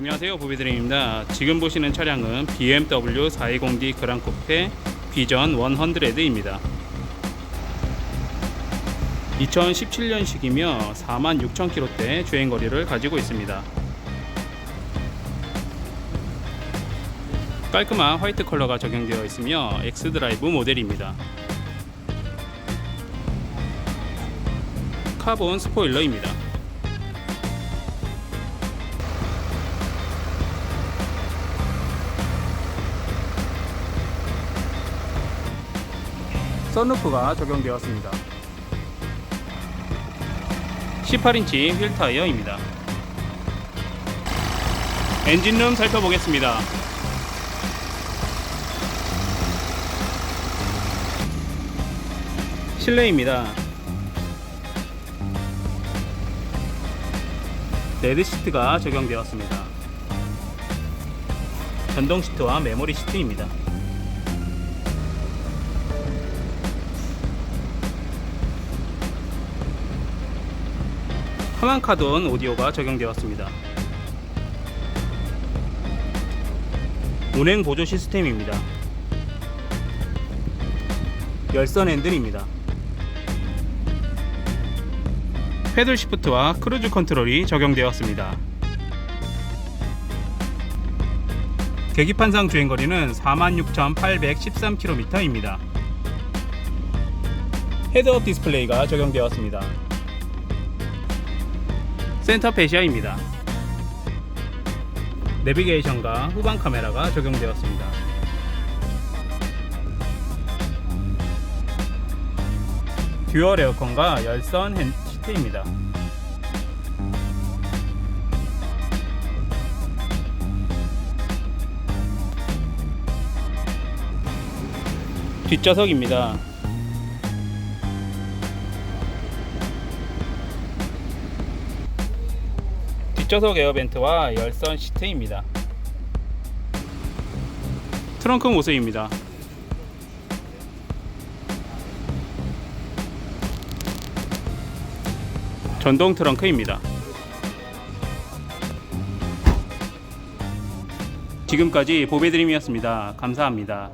안녕하세요 보비드림입니다. 지금 보시는 차량은 BMW 420D 그랑코페 비전 100입니다. 2017년식이며 46,000km대 주행거리를 가지고 있습니다. 깔끔한 화이트 컬러가 적용되어 있으며 X드라이브 모델입니다. 카본 스포일러입니다 썬루프가 적용되었습니다. 18인치 휠 타이어입니다. 엔진룸 살펴보겠습니다. 실내입니다. 레드 시트가 적용되었습니다. 전동 시트와 메모리 시트입니다. 하만 카돈 오디오가 적용되었습니다. 운행 보조 시스템입니다. 열선 핸들입니다. 패들 시프트와 크루즈 컨트롤이 적용되었습니다. 계기판상 주행거리는 46,813km입니다. 헤드업 디스플레이가 적용되었습니다. 센터 페시아입니다. 내비게이션과 후방 카메라가 적용되었습니다. 듀얼 에어컨과 열선 핸 시트입니다. 뒷좌석입니다. 뒷좌석 에어벤트와 열선 시트입니다. 트렁크 모습입니다. 전동 트렁크입니다. 지금까지 보배드림이었습니다. 감사합니다.